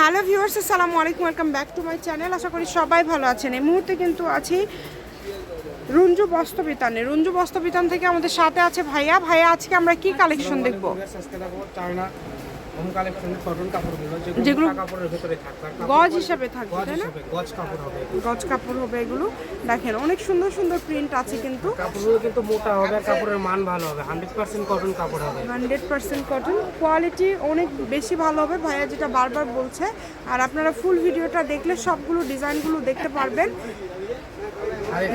Hello viewers, আসসালামু আলাইকুম, welcome back to my channel. আশা করি সবাই ভালো আছেন। এই মুহূর্তে কিন্তু আছি রঞ্জু বস্ত্রবিতানে। রঞ্জু বস্ত্রবিতান থেকে আমাদের সাথে আছে ভাইয়া। ভাইয়া, আজকে আমরা কি কালেকশন দেখব? হোম কালেকশন কটন কাপড়গুলো যেগুলো যেগুলো কাপড়ের ভিতরে থাকবে গজ হিসাবে থাকবে তাই না? গজ কাপড় হবে গজ কাপড় হবে এগুলো। দেখেন অনেক সুন্দর সুন্দর প্রিন্ট আছে কিন্তু। কাপড়গুলো কিন্তু মোটা হবে আর কাপড়ের মান ভালো হবে। হান্ড্রেড পার্সেন্ট কটন কাপড় হবে। হান্ড্রেড পার্সেন্ট কটন কোয়ালিটি অনেক বেশি ভালো হবে ভাইয়া যেটা বারবার বলছে। আর আপনারা ফুল ভিডিওটা দেখলে সবগুলো ডিজাইনগুলো দেখতে পারবেন।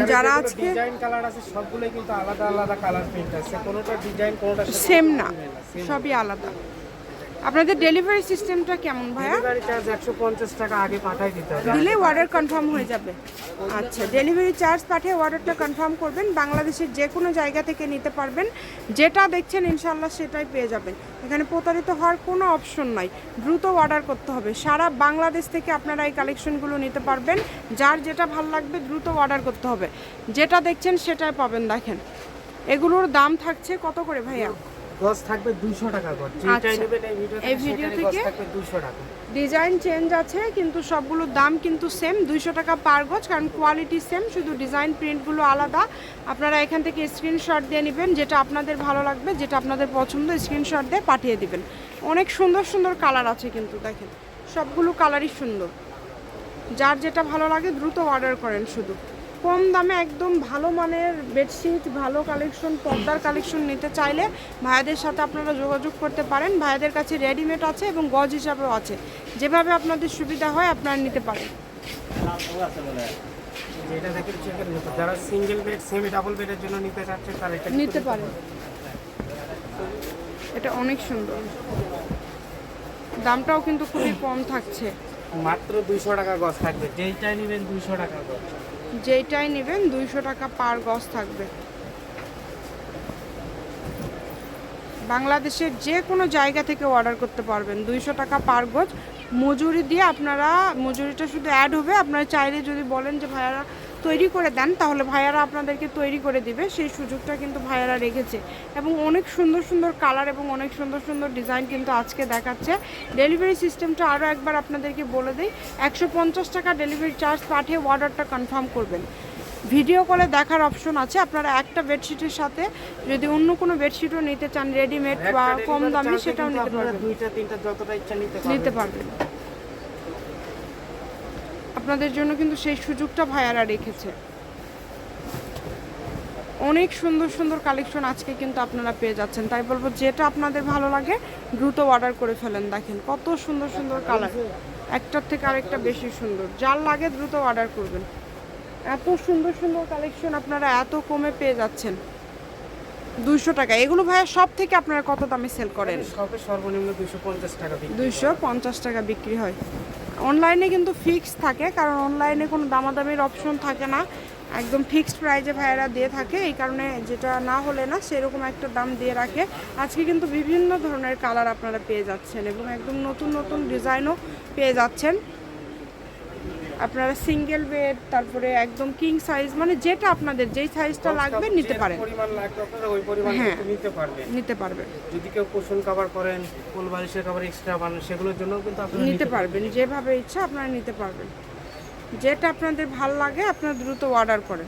যারা আজকে- ডিজাইন কালার আছে সবগুলোই কিন্তু আলাদা আলাদা কালার প্রিন্ট আছে। কোনোটা ডিজাইন কোনোটা সেম না। সবই আলাদা। আপনাদের ডেলিভারি সিস্টেমটা কেমন ভাইয়া? ডেলিভারি চার্জ একশো পঞ্চাশ টাকা আগে পাঠাই দিতে হবে। দিলে অর্ডার কনফার্ম হয়ে যাবে। আচ্ছা ডেলিভারি চার্জ পাঠিয়ে অর্ডারটা কনফার্ম করবেন। বাংলাদেশের যে কোনো জায়গা থেকে নিতে পারবেন। যেটা দেখছেন ইনশাল্লাহ সেটাই পেয়ে যাবেন। এখানে প্রতারিত হওয়ার কোনো অপশন নাই। দ্রুত অর্ডার করতে হবে। সারা বাংলাদেশ থেকে আপনারা এই কালেকশনগুলো নিতে পারবেন। যার যেটা ভালো লাগবে দ্রুত অর্ডার করতে হবে। যেটা দেখছেন সেটাই পাবেন। দেখেন এগুলোর দাম থাকছে কত করে ভাইয়া? গজ থাকবে দুইশো টাকা গজ। যেটাই আচ্ছা। নেবেন এই ভিডিও এই ভিডিও থেকে থাকবে দুইশো টাকা। ডিজাইন চেঞ্জ আছে কিন্তু সবগুলোর দাম কিন্তু সেম দুইশো টাকা পার গজ কারণ কোয়ালিটি সেম শুধু ডিজাইন প্রিন্টগুলো আলাদা। আপনারা এখান থেকে স্ক্রিনশট দিয়ে নেবেন যেটা আপনাদের ভালো লাগবে যেটা আপনাদের পছন্দ স্ক্রিনশট দিয়ে পাঠিয়ে দিবেন। অনেক সুন্দর সুন্দর কালার আছে কিন্তু দেখেন। সবগুলো কালারই সুন্দর। যার যেটা ভালো লাগে দ্রুত অর্ডার করেন শুধু। কম দামে একদম ভালো মানের বেডশিট ভালো কালেকশন পর্দার কালেকশন নিতে চাইলে ভাইয়াদের সাথে আপনারা যোগাযোগ করতে পারেন। ভাইয়াদের কাছে রেডিমেড আছে এবং গজ হিসাবেও আছে। যেভাবে আপনাদের সুবিধা হয় আপনারা নিতে পারেন। যারা সিঙ্গেল বেড সেমি ডাবল বেডের জন্য নিতে চাচ্ছে তারা এটা নিতে এটা অনেক সুন্দর। দামটাও কিন্তু খুবই কম থাকছে। মাত্র দুইশো টাকা গজ থাকবে। যেইটাই নেবেন দুইশো টাকা গজ। যেইটাই নেবেন, দুইশো টাকা পার গজ থাকবে। বাংলাদেশের যে কোনো জায়গা থেকে অর্ডার করতে পারবেন, দুইশো টাকা পার গজ। মজুরি দিয়ে আপনারা, মজুরিটা শুধু অ্যাড হবে। আপনারা চাইলে যদি বলেন যে, ভাইয়ারা তৈরি করে দেন তাহলে ভাইয়ারা আপনাদেরকে তৈরি করে দিবে। সেই সুযোগটা কিন্তু ভাইয়ারা রেখেছে। এবং অনেক সুন্দর সুন্দর কালার এবং অনেক সুন্দর সুন্দর ডিজাইন কিন্তু আজকে দেখাচ্ছে। ডেলিভারি সিস্টেমটা আরও একবার আপনাদেরকে বলে দিই একশো পঞ্চাশ টাকা ডেলিভারি চার্জ পাঠিয়ে অর্ডারটা কনফার্ম করবেন। ভিডিও কলে দেখার অপশন আছে আপনারা একটা বেডশিটের সাথে যদি অন্য কোনো বেডশিটও নিতে চান রেডিমেড বা কম দামে সেটাও নিতে পারবেন। দুইটা তিনটা যতটা ইচ্ছা নিতে পারবেন। আপনাদের জন্য কিন্তু সেই সুযোগটা ভাইয়ারা রেখেছে। অনেক সুন্দর সুন্দর কালেকশন আজকে কিন্তু আপনারা পেয়ে যাচ্ছেন। তাই বলব যেটা আপনাদের ভালো লাগে দ্রুত অর্ডার করে ফেলেন। দেখেন কত সুন্দর সুন্দর কালার একটার থেকে আরেকটা বেশি সুন্দর। যার লাগে দ্রুত অর্ডার করবেন। এত সুন্দর সুন্দর কালেকশন আপনারা এত কমে পেয়ে যাচ্ছেন। দুইশো টাকা। এগুলো ভাইয়া সব থেকে আপনারা কত দামে সেল করেন? সর্বনিম্ন দুইশো পঞ্চাশ টাকা দুইশো পঞ্চাশ টাকা বিক্রি হয়। অনলাইনে কিন্তু ফিক্সড থাকে, কারণ অনলাইনে কোনো দামাদামির অপশন থাকে না। একদম ফিক্সড প্রাইজে ভাইয়েরা দিয়ে থাকে, এই কারণে যেটা না হলে না সেরকম একটা দাম দিয়ে রাখে। আজকে কিন্তু বিভিন্ন ধরনের কালার আপনারা পেয়ে যাচ্ছেন এবং একদম নতুন নতুন ডিজাইনও পেয়ে যাচ্ছেন। আপনারা সিঙ্গেল বেড তারপরে একদম কিং সাইজ মানে যেটা আপনাদের যেই সাইজটা লাগবে নিতে পারেন। পরিমাণ লাগবে আপনারা ওই পরিমাণ হ্যাঁ। নিতে পারবেন। নিতে পারবেন। যদি কেউ কুশন কভার করেন কোল বালিশের কভার এক্সট্রা বানান সেগুলোর জন্য কিন্তু আপনারা নিতে পারবেন। যেভাবে ইচ্ছা আপনারা নিতে পারবেন। যেটা আপনাদের ভালো লাগে আপনারা দ্রুত অর্ডার করেন।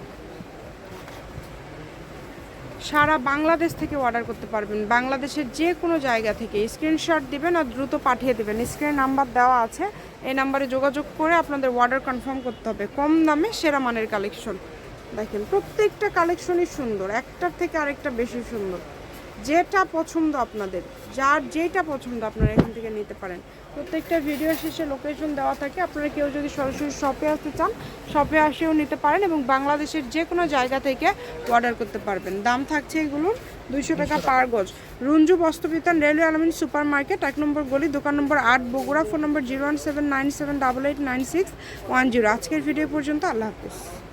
সারা বাংলাদেশ থেকে অর্ডার করতে পারবেন। বাংলাদেশের যে কোনো জায়গা থেকে স্ক্রিনশট দিবেন আর দ্রুত পাঠিয়ে দেবেন। স্ক্রিন নাম্বার দেওয়া আছে। এই নাম্বারে যোগাযোগ করে আপনাদের অর্ডার কনফার্ম করতে হবে। কম দামে সেরা মানের কালেকশন দেখেন, প্রত্যেকটা কালেকশনই সুন্দর। একটার থেকে আরেকটা বেশি সুন্দর। যেটা পছন্দ আপনাদের, যার যেটা পছন্দ আপনারা এখান থেকে নিতে পারেন। প্রত্যেকটা ভিডিও শেষে লোকেশন দেওয়া থাকে। আপনারা কেউ যদি সরাসরি শপে আসতে চান শপে আসেও নিতে পারেন এবং বাংলাদেশের যে কোনো জায়গা থেকে অর্ডার করতে পারবেন। দাম থাকছে এগুলোর দুইশো টাকা পার গজ। Ranju Bostrobitan railway Almin super market এক নম্বর গলি দোকান নম্বর আট Bogura phone number zero one seven nine seven double eight nine six one zero আজকের ভিডিও পর্যন্ত আল্লাহ হাফিজ।